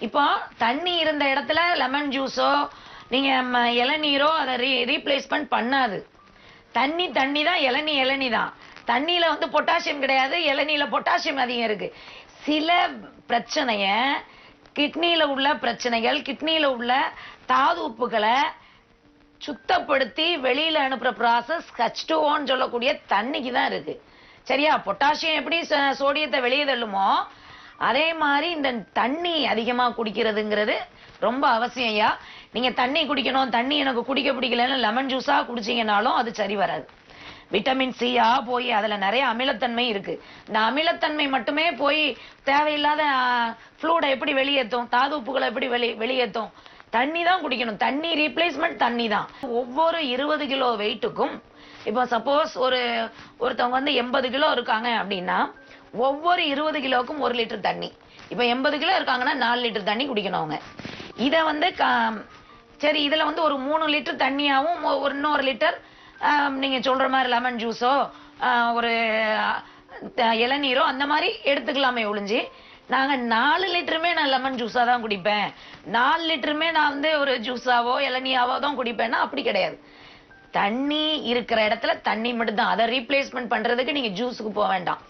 இப்போ தண்ணி இருந்த இடத்துல லெமன் ஜூஸோ நீங்கள் ம, இளநீரோ அதை ரீ ரீப்ளேஸ்மெண்ட் பண்ணாது. தண்ணி தண்ணி தான் இளநீ இளநீ தான். தண்ணியில் வந்து பொட்டாசியம் கிடையாது இளநீல பொட்டாசியம் அதிகம் இருக்குது சில பிரச்சனைய கிட்னியில் உள்ள பிரச்சனைகள் கிட்னியில் உள்ள தாது உப்புகளை சுத்தப்படுத்தி வெளியில் அனுப்புகிற ப்ராசஸ் ஹச் டூஓன்னு சொல்லக்கூடிய தண்ணிக்கு தான் இருக்குது சரியா? பொட்டாசியம் எப்படி ச- சோடியத்தை வெளியே தள்ளுமோ அதே மாதிரி இந்த தண்ணி அதிகமா குடிக்கிறதுங்கிறது ரொம்ப அவசியம் ஐயா. நீங்க தண்ணி குடிக்கணும் தண்ணி எனக்கு குடிக்க பிடிக்கலன்னு லெமன் ஜூஸா குடிச்சீங்கனாலும் அது சரி வராது. விட்டமின் சியா போய் அதில் நிறைய அமிலத்தன்மை இருக்கு. இந்த அமிலத்தன்மை மட்டுமே போய் தேவையில்லாத ஃப்ளூடை எப்படி வெளியேற்றும் தாது உப்புகளை எப்படி வெளி வெளியேற்றும் தண்ணி தான் குடிக்கணும். தண்ணி ரீப்ளேஸ்மெண்ட் தண்ணி தான். ஒவ்வொரு இருபது கிலோ வெயிட்டுக்கும் இப்போ சப்போஸ் ஒரு ஒருத்தவங்க வந்து எண்பது கிலோ இருக்காங்க அப்படின்னா ஒவ்வொரு இருபது கிலோவுக்கும் ஒரு லிட்டர் தண்ணி. இப்போ எண்பது கிலோ இருக்காங்கன்னா நாலு லிட்டர் தண்ணி குடிக்கணும் அவங்க. இதை வந்து க சரி இதில் வந்து ஒரு மூணு லிட்டர் தண்ணியாகவும் ஒரு இன்னொரு லிட்டர் நீங்கள் சொல்கிற மாதிரி லெமன் ஜூஸோ ஒரு த- இளநீரோ அந்த மாதிரி எடுத்துக்கலாமே ஒழிஞ்சு. நாங்கள் நாலு லிட்டருமே நான் லெமன் ஜூஸாக தான் குடிப்பேன். நாலு லிட்டருமே நான் வந்து ஒரு ஜூஸாவோ இளநியாவோ தான் குடிப்பேன்னா அப்படி கிடையாது. தண்ணி இருக்கிற இடத்துல தண்ணி மட்டும்தான். அதை ரீப்ளேஸ்மெண்ட் பண்ணுறதுக்கு நீங்கள் ஜூஸுக்கு போக வேண்டாம்.